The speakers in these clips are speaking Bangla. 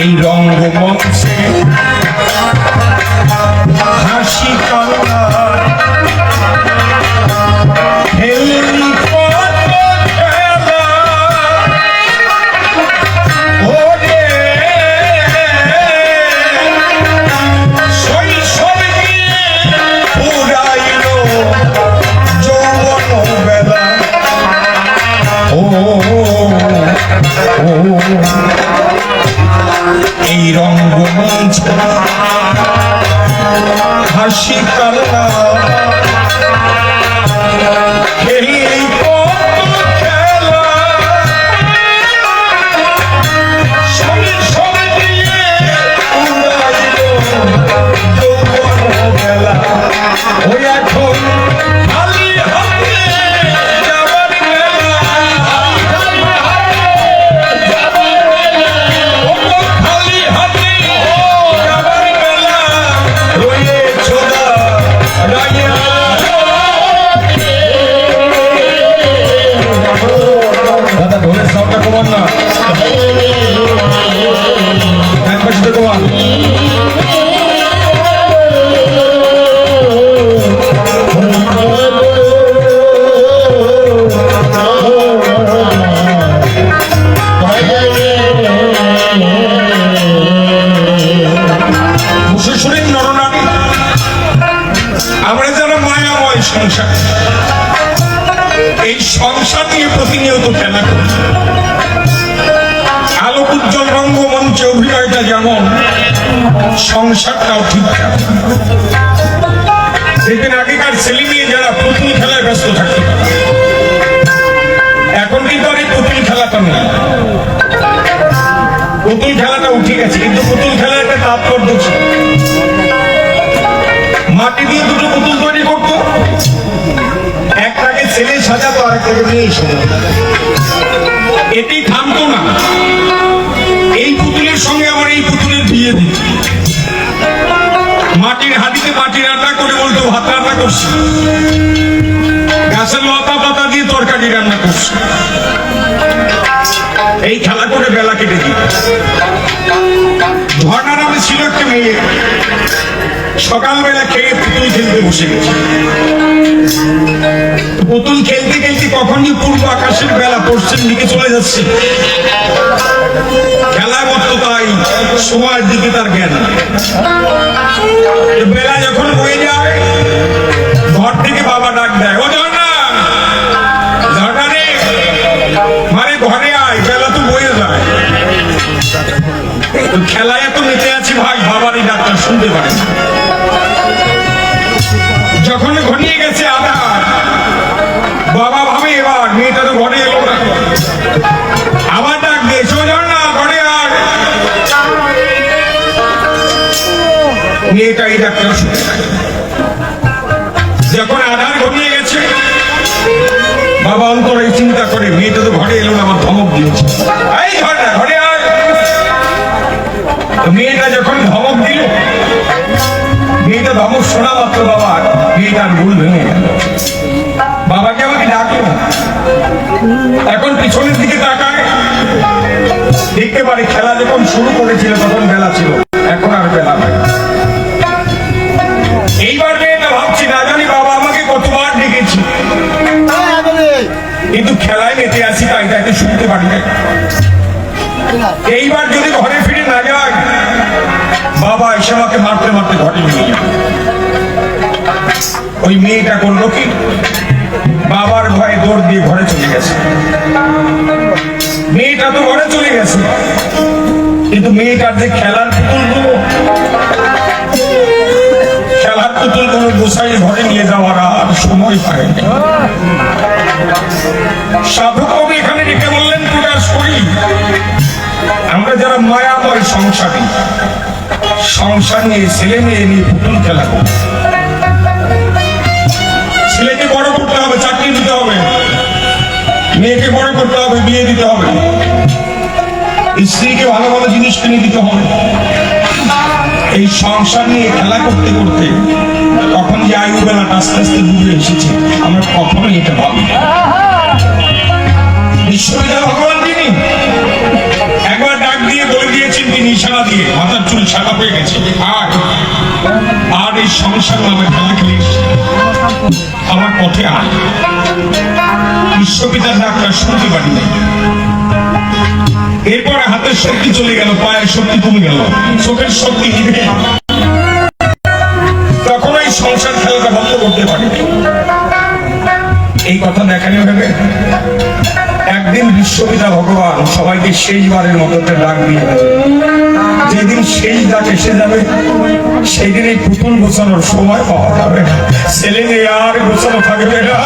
এই রঙ্গমঞ্চে হাসি হাসি কান্না মাটি দিয়ে দুটো পুতুল তৈরি করতো। একটাকে ছেলে সাজাতো, আরেকটাকে মেয়ে সাজাতো। এটি থামতো না। এই পুতুলের সঙ্গে আমার এই পুতুলের বিয়ে দিত মাটির হাঁড়িতে মাটি রান্না করে বলতো ভাত রান্না করছি। গাছের লতা পাতা দিয়ে তরকারি রান্না করছি। এই খেলা করে বেলা কেটে দিত ঝর্ণা নামে ছিল একটা মেয়ে। সকালবেলা খেয়ে পুতুল খেলতে বসে গেছে। পুতুল খেলতে খেলতে কখন যে পূর্ব আকাশের বেলা পশ্চিম দিকে চলে যাচ্ছে। খেলা করতো তাই, সময়ের দিকে তার জ্ঞান বেলা যখন বয়ে খেলায় এত মেতে আছি ভাই, বাবার এই ডাক্তার শুনতে পারে যখন ঘনিয়ে গেছে আধার, বাবা ভাবে এবার, মেয়েটা তো ঘরে এলো আবার ডাক দিয়ে সোজন না ডাক্তার শুনে না। যখন আধার ঘনিয়ে গেছে, বাবা অন্তরে চিন্তা করে, মেয়েটা তো ঘরে এলো না, আমার ধমক দিয়েছে। এই ঘর মেয়েটা যখন ধমক দিল, মেয়েটা ধমক শোনা মাত্র বাবা মেয়েটার ভুল ভেঙে গেল বাবাকে আমাকে ডাকলো এখন পিছনের দিকে তাকায়, দেখতে পারে খেলা যখন শুরু করেছিল, তখন বেলা ছিল। এখন আর বেলা নাই। এইবার মেয়েটা ভাবছি, না জানি বাবা, আমাকে কতবার ডেকেছি। কিন্তু খেলায় মেতে আছি তাই তাকে শুনতে পারি এইবার যদি ঘরে বাবা এসে আমাকে মারতে মারতে ঘরে নিয়ে ওই মেয়েটা করল কি? বাবার ভয়ে দৌড় দিয়ে ঘরে চলে গেছে। মেয়েটা তো ঘরে চলে গেছে। কিন্তু মেয়েটার যে খেলার পুতুলগুলো খেলার পুতুলগুলো গোসাই ঘরে নিয়ে যাওয়ার আর সময় পায়নি সাধু কবি এখানে রেখে বললেন প্রকাশ করি আমরা যারা মায়াময় সংসারী সংসার নিয়ে, ছেলে মেয়ে নিয়ে পুতুল খেলা ছেলেকে বড় করতে হবে, চাকরি দিতে হবে। মেয়েকে বড় করতে হবে, বিয়ে দিতে হবে। স্ত্রীকে ভালো ভালো জিনিস কিনে দিতে হবে। এই সংসার নিয়ে খেলা করতে করতে তখন যে আয়ু আস্তে আস্তে ডুবে এসেছে। আমরা এই সংসার নামে ঢালা আমার পথে আয়। বিশ্বপিতার ডাক্তার শুনতে পারি নাই। এরপরে হাতের শক্তি চলে গেল, পায়ের শক্তি কমে গেল। চোখের শক্তি নিভে গেল। তখন এই সংসার খেলাটা বন্ধ করতে পারি এই কথা দেখানি হবে। একদিন বিশ্বপিতা ভগবান সবাইকে শেষবারের মতো ডাক দিয়ে। যেদিন শেষ ডাক এসে যাবে সেই দিন এই পুতুল গোছানোর সময় পাওয়া যাবে। ছেলে আর গোছানো থাকবে না।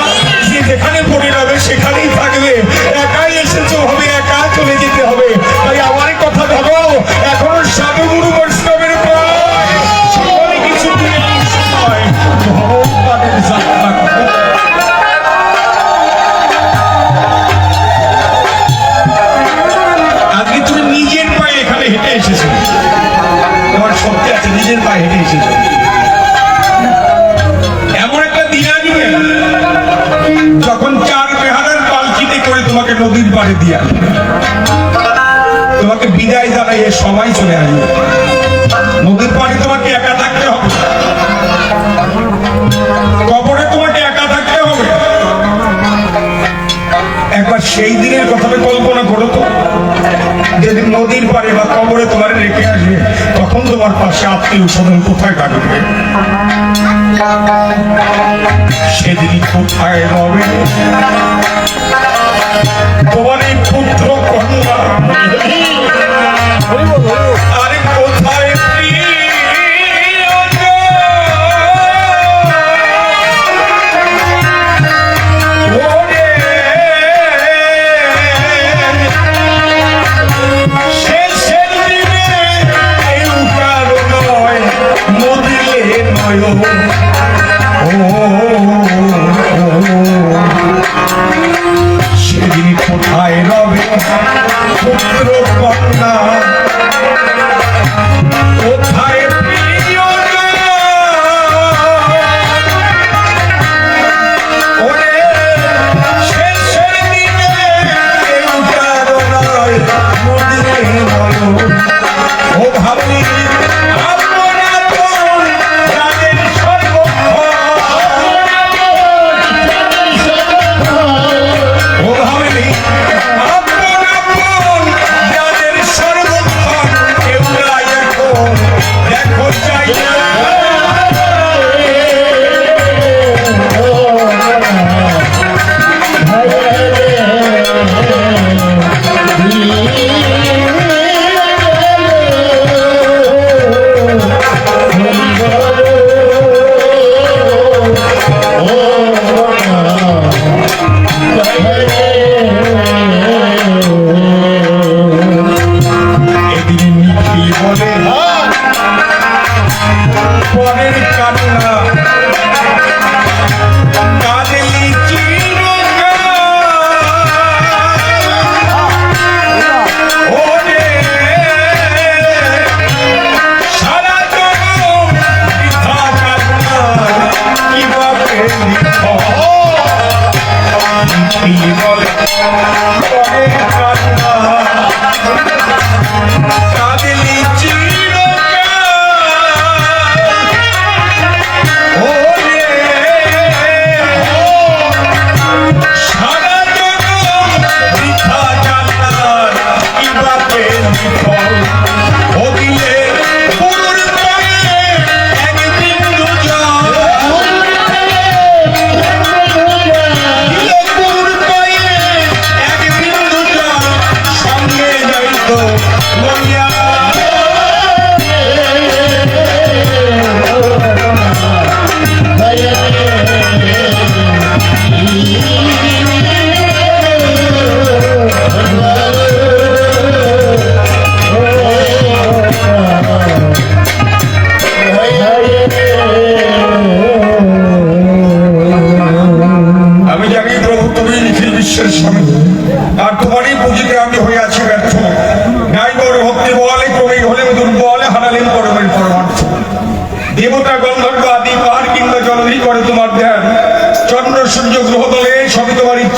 যে যেখানে পড়ে যাবে, সেখানেই থাকবে। একাই এসেছে হবে, একা চলে যেতে হবে। তাই আমারই কথা ভাবো নিজের হেঁটে এমন একটা দিন আসবে যখন চার বেহারার পালকিতে করে তোমাকে নদীর পাড়ে দিয়ে তোমাকে বিদায় জানাইয়ে সবাই চলে আসবে নদীর পাড়ে তোমাকে একা থাকতে হবে। কবরে তোমাকে একা থাকতে হবে। একবার সেই দিনের কথাটা কল্পনা করো তো। যেদিন নদীর পারে বা কবরে তোমার রেখে আসবে, তখন তোমার পাশে আত্মীয় স্বজন কোথায় কাটবে সেদিন কোথায় রবে তোমার এই পুত্র কন্যা।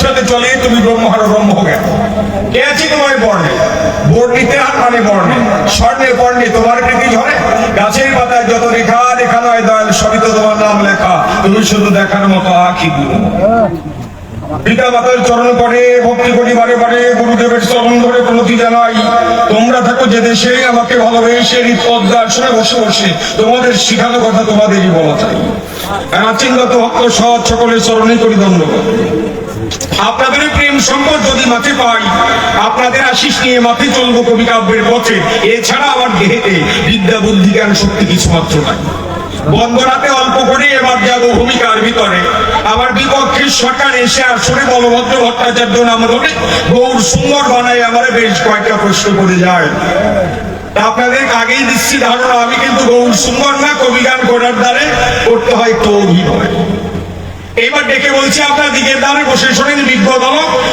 ইচ্ছাতে চলে, তুমি ব্রহ্মার ব্রহ্ম জ্ঞান কে আছি তোমার বর্ণে? বর্ণিতে আর মানে বর্ণে। স্বর্ণে বর্ণে তোমার প্রীতি ঝরে? গাছের পাতায় যত রেখা রেখা নয় দয়াল, সবই তো তোমার নাম লেখা। তুমি শুধু দেখার মতো আখি গুলো পিতা মাতার চরণ করে ভক্তি করি বারে বারে, গুরুদেবের চরণ ধরে প্রণতি জানাই। তোমরা থাকো যে দেশে, আমাকে ভালোবেসে এই পদ্মাসনে বসে বসে। তোমাদের শিখানো কথা তোমাদেরই বলা চাই। আচিন্নত ভক্ত সৎ সকলের চরণে করি ধন্যবাদ আপনাদের প্রেম সম্পদ যদি মাঠে পাই আপনাদের আশিস নিয়ে মাঠে চলবো কবি কাব্যের পথে। এছাড়া আমার দেহেতে বিদ্যা, বুদ্ধি, জ্ঞান, শক্তি কিছু মাত্র নাই। বন্দরাতে অল্প করে এবার যাব ভূমিকার ভিতরে। আমার বিপক্ষের সরকার এসে আসলে বলভদ্র ভট্টাচার্য নাম ধরে গৌর সুন্দর বানায় আমার বেশ কয়েকটা প্রশ্ন করে যায়। আপনাদের আগেই দিচ্ছি ধারণা, আমি কিন্তু গৌর সুন্দর না, কবি গান করার দ্বারে করতে হয় একটু অভিনয় এবার ডেকে বলছি আপনার দিকের দ্বারে বসে শোনেন, বিজ্ঞ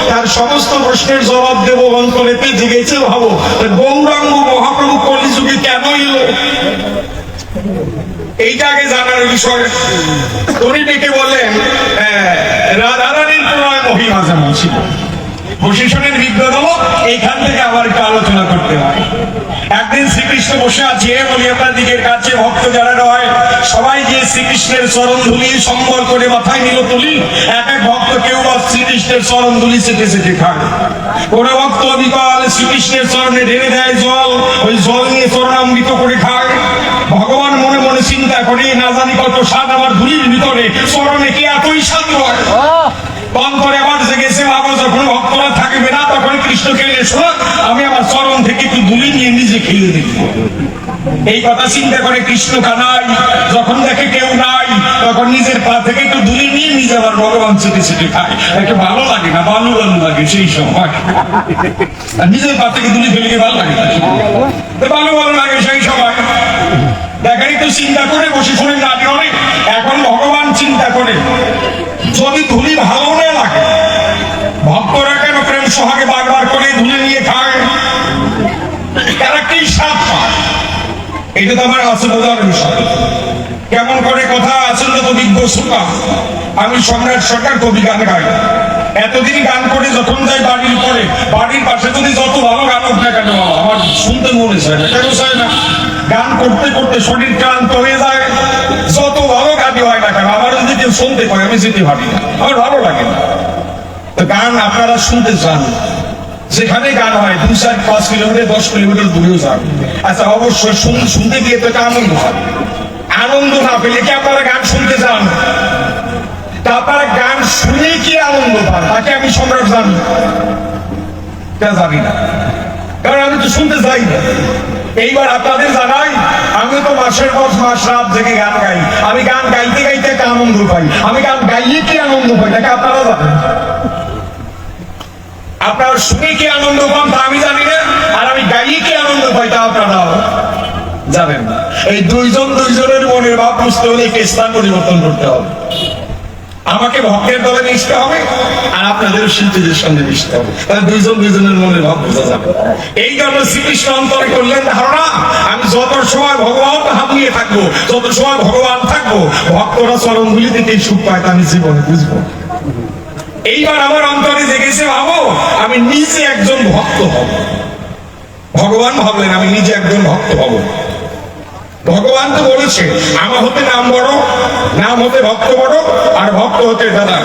তার সমস্ত প্রশ্নের জবাব দেব অন্তরেতে জিগেছে ভাবো। গৌরাঙ্গ মহাপ্রভু কলিযুগে কেন এলো? এইটা আগে জানার বিষয়। উনি ডেকে বললেন হ্যাঁ রাধারানীর প্রণয় মহিমা যেমন ছিল। প্রশাসনের বিজ্ঞ হলো এইখান থেকে আবার একটু আলোচনা করতে হয়। একদিন শ্রীকৃষ্ণ বসে আছে বলি আপনার দিকের কাছে ভক্ত যারা রয়, সবাই গিয়ে শ্রীকৃষ্ণের চরণ ধুলি সম্বল করে মাথায় নিল তুলি, এক এক ভক্ত কেউ বা শ্রীকৃষ্ণের চরণ ধুলি চেটে চেটে খায়। কোন ভক্ত বিকাল শ্রীকৃষ্ণের চরণে ঢেলে দেয় জল, ওই জল নিয়ে চরণামৃত করে খায়। ভগবান মনে মনে চিন্তা করে, না জানি কত স্বাদ আমার ধুলির ভিতরে চরণে কি এতই স্বাদ হয় অন্তরে আবার জেগেছে বাবা যখন ভক্তরা থাকবে না তখন কৃষ্ণকে এসো আমি আমার চরণ থেকে একটু ধুলি নিয়ে নিজে খেয়ে দেখব এই কথা চিন্তা করে কৃষ্ণ কানাই, যখন দেখে কেউ নাই, তখন নিজের পা থেকে একটু ধুলি নিয়ে নিজে আবার ভগবান ছেটে ছেটে খায়। একটু ভালো লাগে না ভালো ভালো লাগে সেই সময়। আর নিজের পা থেকে ধুলি ফেলে ভালো লাগে না। ভালো ভালো লাগে সেই সময়। দেখাই তো চিন্তা করে বসে শুনে জানি অনেক। এখন ভগবান চিন্তা করে, যদি ধুলি ভালো না লাগে, ভক্তরা কেন প্রেম সোহাগে বারবার করে ধুলে নিয়ে খায়? এটা তো আমার বোঝার বিষয় কেমন করে কথা আছেন তো বিজ্ঞ আমি সম্রাট সরকার কবি গান গাই। এতদিন গান করে যখন যাই বাড়ির পরে বাড়ির পাশে যদি যত ভালো গান হোক না কেন, আমার শুনতে মনে চায় না। কেন চায় না? গান করতে করতে শরীর ক্লান্ত হয়ে যায়। যত ভালো গানই হয় না কেন আমার যদি কেউ শুনতে পায়, আমি যেতে ভাবি আমার ভালো লাগে না। গান আপনারা শুনতে চান। যেখানে গান হয়, দুই চার পাঁচ কিলোমিটার, দশ কিলোমিটার দূরেও যান। আচ্ছা অবশ্যই শুন- শুনতে গিয়ে তো একটা আনন্দ হয়। আনন্দ না পেলে কি আপনারা গান শুনতে চান তা আপনারা গান শুনে কি আনন্দ পান? তাকে আমি সম্রাট জানি। তা জানি না। কারণ আমি তো শুনতে চাই না। এইবার আপনাদের জানাই, আমি তো মাসের পর মাস রাত জেগে গান গাই। আমি গান গাইতে গাইতে একটা আনন্দ পাই। আমি গান গাইয়ে কি আনন্দ পাই, তাকে আপনারা জানেন। আপনার শুনে কি আনন্দ পান তা আমি জানি না, আর আমি গাইয়ে কি আনন্দ পাই তা আপনারা জানেন না। এই দুইজন দুইজনের মনের ভাব বুঝতে হলে একটি স্থান পরিবর্তন করতে হবে। আমাকে ভক্তের দলে মিশতে হবে, আর আপনাদের শিল্পীদের সঙ্গে মিশতে হবে। দুইজন দুইজনের মনের ভাব বোঝা যাবে। এই জন্য শ্রীকৃষ্ণ অন্তরে করলেন ধারণা, আমি যত সময় ভগবান হাত নিয়ে থাকব, যত সময় ভগবান থাকব, ভক্তরা চরণগুলি থেকে সুখ পায় তা আমি জীবনে বুঝব। এইবার আমার অন্তরে জেগেছে ভাবো আমি নিজে একজন ভক্ত হব। ভগবান ভাবলেন, আমি নিজে একজন ভক্ত হব। ভগবান তো বলেছে, আমার হতে নাম বড়, নাম হতে ভক্ত বড়, আর ভক্ত হতে দাদা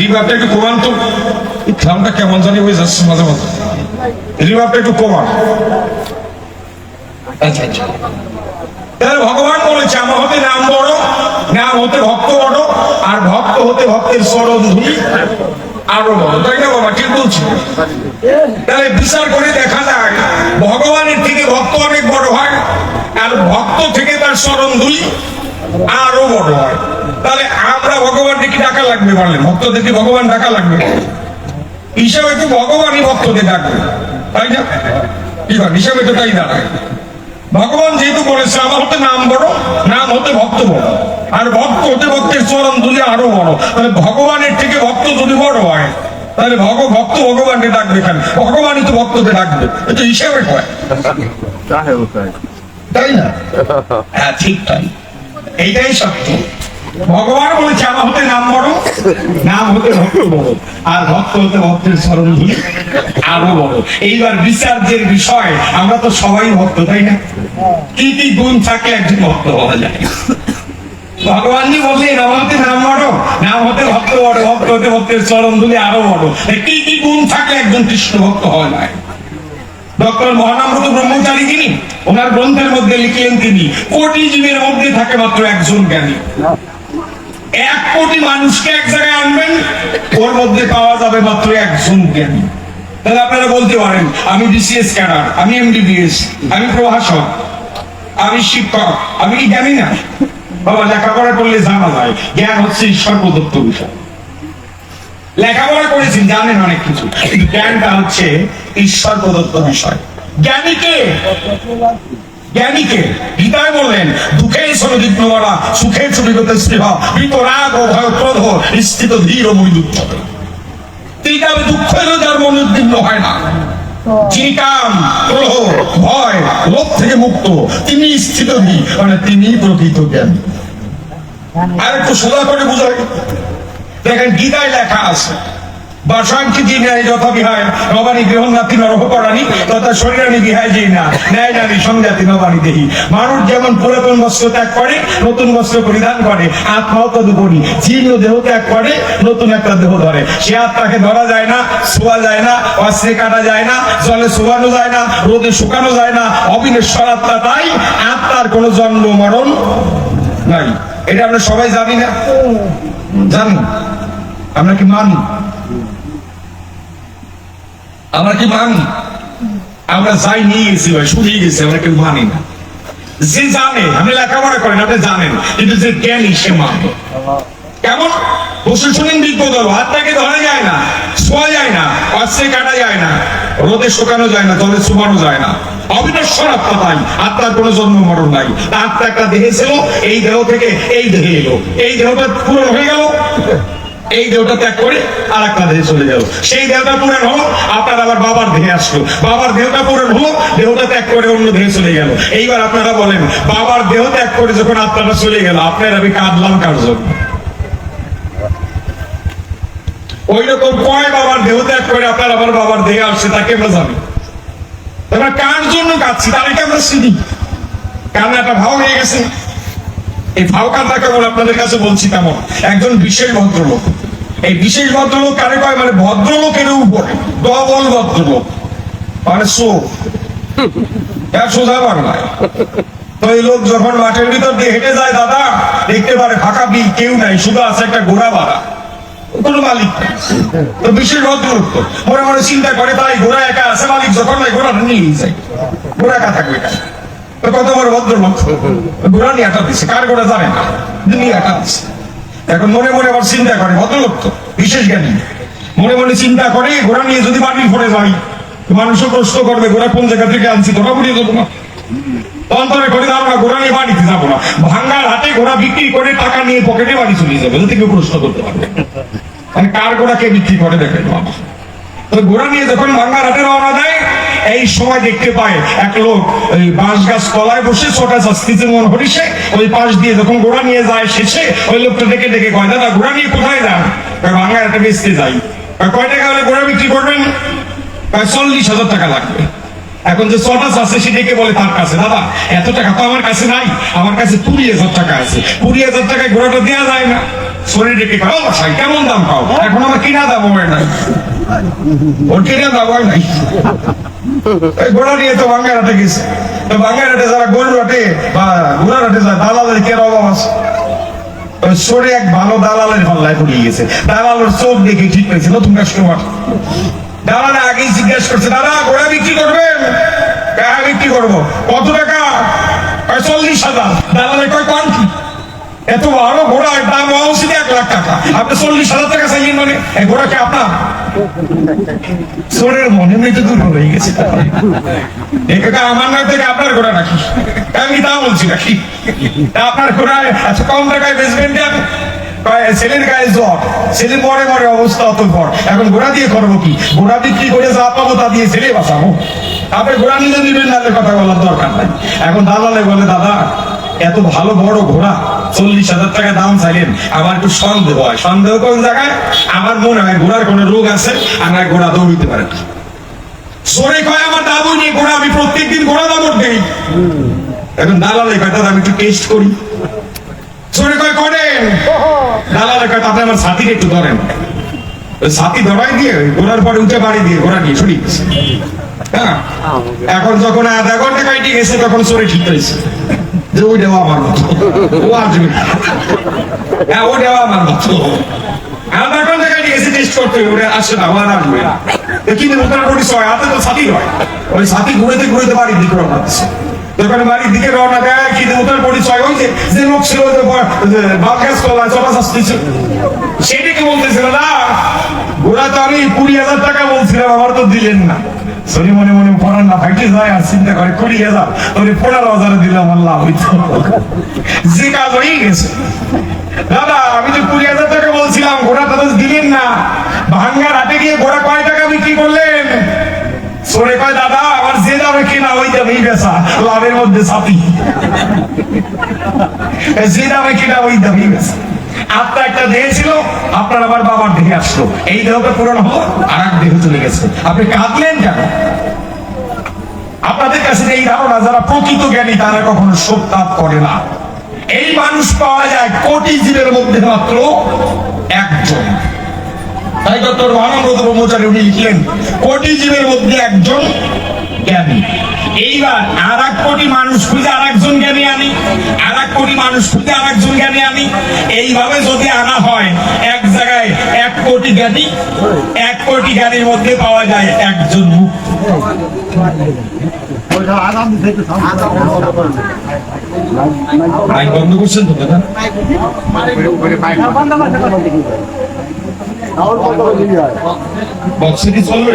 রিভাবটা একটু কমান তো। নামটা কেমন জানি হয়ে যাচ্ছে মাঝে মাঝে। রিভাবটা একটু কমান আচ্ছা আচ্ছা। ভগবান বলেছে, আমার হতে নাম বড়, নাম হতে ভক্ত বড়, আর ভক্ত হতে ভক্তের চরণ ধুলি আরও বড় তাই না বাবা? ঠিক বলছি। তাহলে বিচার করে দেখা যায় ভগবানের থেকে ভক্ত অনেক বড় হয়, আর ভক্ত থেকে তার চরণ ধুলি আরও বড় হয়। তাহলে আমরা ভগবানকে কি ডাকা লাগবে বললেন? ভক্তদের কি ভগবান ডাকা লাগবে? হিসাবে তো ভগবানই ভক্তদের ডাকবে, তাই না? হিসাবে তো তাই দাঁড়ায়। ভগবান যেহেতু বলেছে আমার হতে নাম বড় নাম হতে ভক্ত বড়। আর ভক্ত হতে ভক্তের চরণ যদি আরও বড়। তাহলে ভগবানের থেকে ভক্ত যদি বড় হয় তাহলে ভগ ভক্ত ভগবানকে ডাকবে কেন? ভগবানই তো ভক্তকে ডাকবে। এটা হিসাবে হয়। তাই না? হ্যাঁ ঠিক তাই। এইটাই সত্য। ভগবান বলেছে, আমার হতে নাম বড় নাম হতে ভক্ত বড় আর ভক্ত হতে ভক্তের স্মরণ আরও বড় এইবার বিচার্যের বিষয়, আমরা তো সবাই ভক্ত, তাই না? কি কি গুণ থাকলে একজন ভক্ত হওয়া যায়। ভগবানজি বললেন আমার হতে নাম বড় নাম হতে ভক্ত বড় ভক্ত হতে ভক্তের ধুলে আরও বড় কি কি গুণ একজন কৃষ্ণ ভক্ত হওয়া যায় ডক্টর মহানামৃত ব্রহ্মচারী তিনি ওনার গ্রন্থের মধ্যে লিখলেন তিনি, কোটি জীবের মধ্যে থাকে মাত্র একজন জ্ঞানী। এক কোটি মানুষকে এক জায়গায় আনবেন, ওর মধ্যে পাওয়া যাবে মাত্র একজন জ্ঞানী তাহলে আপনারা বলতে পারেন, আমি বিসিএস ক্যাডার আমি এমবিবিএস আমি প্রভাষক, আমি শিক্ষক, আমি কি জ্ঞানী না? বাবা, লেখাপড়া করলে জানা যায়, জ্ঞান হচ্ছে ঈশ্বর প্রদত্ত বিষয়। লেখাপড়া করেছেন জানেন অনেক কিছু। জ্ঞানটা হচ্ছে ঈশ্বর প্রদত্ত বিষয় জ্ঞানীকে জ্ঞানীকে গীতায় বললেন দুঃখে সনদিগ্ন মারা সুখে ছবিগত স্নেহ বিতরাগ ও ভয় ক্রোধ স্থিত ধীর মৈদুত্ব তিনটাবে দুঃখ এলো যার মন উদ্বিগ্ন হয় না। যিনি কাম, ক্রোধ, ভয়, লোভ থেকে মুক্ত, তিনি স্থিত মানে তিনি প্রকৃত জ্ঞানী। আর একটু সোজা করে বুঝাই। দেখেন গীতায় লেখা আছে বাসাঙ্কি যে ন্যায় যথা বিহায় নবানি গ্রহণ নাতি নরহ করানি তথা শরীরানি বিহায় যে না। ন্যায় নারী সংজাতি নবানি দেহি। মানুষ যেমন পুরাতন বস্ত্র ত্যাগ করে, নতুন বস্ত্র পরিধান করে, আত্মাও তদুপরি। জীর্ণ দেহ ত্যাগ করে, নতুন একটা দেহ ধরে। সে আত্মাকে ধরা যায় না, শোয়া যায় না, অস্ত্রে কাটা যায় না, জলে শোয়ানো যায় না, রোদে শুকানো যায় না। অবিনেশ্বর আত্মা তাই, আত্মার কোনো জন্ম মরণ নাই। এটা আমরা সবাই জানি না। জানি। আমরা কি মানি? আমরা কি মানি? আমরা যাই নিয়ে গেছি ভাই শুনিয়ে গেছি, আমরা কেউ মানি না। যে জানে, আপনি লেখাপড়া করেন, আপনি জানেন, কিন্তু যে জ্ঞানী, সে মানে। কেমন? বসে শুনেন বিপদ হাতটাকে ধরা যায় না, শোয়া যায় না অস্ত্রে কাটা যায় না, রোদে শুকানো যায় না, জলে শুকানো যায় না। অবিনশ্বর আত্মা তাই, আত্মার কোনো জন্ম মরণ নাই। আত্মা একটা দেহে ছিল, এই দেহ থেকে এই দেহে এলো। এই দেহটা পূরণ হয়ে গেল। এই দেহটা ত্যাগ করে আর একটা দেহে চলে গেল। সেই দেহটা পূরণ হলো আপনার আবার বাবার দেহে আসলো। বাবার দেহটা পূরণ হলো দেহটা ত্যাগ করে অন্য দেহে চলে গেল। এইবার আপনারা বলেন, বাবার দেহ ত্যাগ করে যখন আত্মাটা চলে গেল, আপনার আমি কাঁদলাম কার জন্য? ওই রকম কয় বাবার দেহ ত্যাগ করে আপনার আবার বাবার দেহে আসছে, তাকে আমরা জানি। আমরা কার জন্য কাঁদছি, তাদেরকে আমরা চিনি। কান্নাটা ভাও হয়ে গেছে। এই কান্না কেমন আপনাদের কাছে বলছি তেমন একজন বিশেষ ভদ্রলোক। এই বিশেষ ভদ্রলোক কারে কয়? মানে ভদ্রলোকের উপরে। ডবল ভদ্রলোক। মানে সো। সোজা বাংলায়। তো এই লোক যখন মাঠের ভিতর দিয়ে হেঁটে যায়, দাদা, দেখতে পারে ফাঁকা বিল, কেউ নাই, শুধু আছে একটা ঘোড়া কোনো মালিক তো বিশেষ ভদ্রলোক তো। মনে মনে চিন্তা করে তাই ঘোড়া একা আছে মালিক, যখন নাই নিয়ে যায়। ঘোড়া একা থাকবে কত বড় ভদ্রলোক? ঘোড়া আটা দিচ্ছে কার ঘোড়া জানে? না নিয়ে আটা দিচ্ছে এখন মনে মনে আবার চিন্তা করে, ভদ্রলোক তো, বিশেষ জ্ঞানী। মনে মনে চিন্তা করে, ঘোড়া নিয়ে যদি বাড়ির ফোনে যাই মানুষও প্রশ্ন করবে, ঘোড়া কোন জায়গা থেকে আনছি? তোরা বুঝিয়ে দেবো না? অন্তরে করে যাব না ঘোড়া নিয়ে বাড়িতে যাব না। ভাঙ্গার হাতে ঘোড়া বিক্রি করে টাকা নিয়ে পকেটে বাড়ি চলে যাবে। যাতে কেউ প্রশ্ন করতে পারবে মানে কার ঘোড়া কে বিক্রি করে দেখেন বাবা? তো ঘোড়া নিয়ে যখন ভাঙ্গার হাটে রওনা দেয় এই সময় দেখতে পায় এক লোক ওই বাঁশ গাছ তলায় বসে ছোটা শাস্তিতে মন হরিষে ওই পাশ দিয়ে যখন ঘোড়া নিয়ে যায় শেষে ওই লোকটা ডেকে ডেকে কয়, দাদা, ঘোড়া নিয়ে কোথায় যান? ভাঙ্গার হাটে বেচতে যাই। কয় টাকা হলে ঘোড়া বিক্রি করবেন? প্রায় চল্লিশ হাজার টাকা লাগবে। এখন যে ছটা আছে সেটাকে বলে, তার কাছে, দাদা, এত টাকা তো আমার কাছে নাই, আমার কাছে কুড়ি হাজার টাকা আছে। কুড়ি হাজার টাকায় ঘোড়াটা দেওয়া যায় না। শরীর কেমন দাম পাও? এখন আমার কিনা দাম হয় নাই। কিনা দাম হয় নাই। এই ঘোড়া নিয়ে তো বাঙ্গারাটে গেছে। বাঙ্গারাটে যারা গরু রাটে বা ঘোড়া রাটে যায়, দালালের কে অভাব আছে? সরে এক ভালো দালালের হল্লায় পড়িয়ে গেছে। দালালের চোখ দেখে ঠিক পেয়েছে, নতুন কাস্টমার। দালালে আগেই জিজ্ঞেস করছে, দাদা, ঘোড়া বিক্রি করবেন? হ্যাঁ বিক্রি করব। কত টাকা? চল্লিশ হাজার। দালালে কয় কন কি? এত বড় ঘোড়ার দাম উচিত এক লাখ টাকা। আপনি চল্লিশ হাজার টাকা চাইলেন মানে ঘোড়া আপনার? গায়ে অবস্থা অত এখন ঘোড়া দিয়ে করব কি? ঘোড়া বিক্রি করে যা পাবো তা দিয়ে ছেলে বাঁচাবো। আপনি ঘোড়া নিলে নিবেন কথা বলার দরকার নাই। এখন দালালে বলে, দাদা, এত ভালো বড় ঘোড়া চল্লিশ হাজার টাকা দাম চাইলেন। আমার একটু সন্দেহ হয়। সন্দেহ কোন জায়গায়? আমার মনে হয় ঘোড়ার কোনো রোগ আছে আমার ঘোড়া দৌড়িতে পারে না। সরে কয় আমার নিয়ে ঘোড়া আমি প্রত্যেকদিন ঘোড়া দাবর দেই। এখন দালালে কয় দাদা আমি একটু টেস্ট করি। সরে কয় করেন। দালালে কয় তাতে আমার সাথীকে একটু ধরেন। ওই সাথী ধরাই দিয়ে ঘোড়ার পরে উঠে বাড়ি দিয়ে ঘোড়া নিয়ে সরি হ্যাঁ? এখন যখন আধা ঘণ্টা কাইটে গেছে তখন সরে ঠিক হয়েছে। আমার মতো ও। হ্যাঁ আমার মতো গেছে টেস্ট করতে আসে না আসবে না কিন্তু তো সাথী হয় ওই সাথী ঘুরেতে ঘুরেতে বাড়ির দিকে রওনা দিচ্ছে যখন বাড়ির দিকে রওনা দেয় কিন্তু পরিচয় যে লোক ছিল ওই যে ব- কলায় চলা আসতেছে সেটাকে বলতেছিল না ওরা তো আমি কুড়ি হাজার টাকা বলছিলাম আমার তো দিলেন না সরি মনে মনে পড়ার না ভাইকে যায় আর চিন্তা করে কুড়ি হাজার তোর পনেরো হাজারে দিলাম, আল্লাহ হইতো যে কাজ হয়ে গেছে। দাদা, আমি তো কুড়ি হাজার টাকা বলছিলাম দিলেন না। গিয়ে ঘোড়া কয় টাকা বিক্রি করলেন? সরে কয়, দাদা, আমার যে দামে কিনা, ওই দামেই বেচা। লাভের মধ্যে ছাপি যে দামে কিনা, ওই দামেই বেচা। আপনার একটা দেহ আপনার আবার বাবার দেহে আসলো। এই দেহটা পূরণ হলো আর এক দেহ চলে গেছে। আপনি কাঁদলেন কেন? আপনাদের কাছে এই ধারণা, যারা প্রকৃত জ্ঞানী, তারা কখনো তাপ করে না। এই মানুষ পাওয়া যায় কোটি জীবের মধ্যে মাত্র একজন। তাই ডক্টর মহানব্রত ব্রহ্মচারী উনি লিখলেন, কোটি জীবের মধ্যে একজন জ্ঞানী। এইবার আর এক কোটি মানুষ খুঁজে আর একজন জ্ঞানী আনি আর এক কোটি মানুষ খুঁজে আর একজন জ্ঞানী আনি। এইভাবে যদি আনা হয় এক জায়গায় এক কোটি জ্ঞানী এক কোটি জ্ঞানীর মধ্যে পাওয়া যায় একজন মুক্ত বন্ধ করছেন তো দাদা? বক্সে চলবে?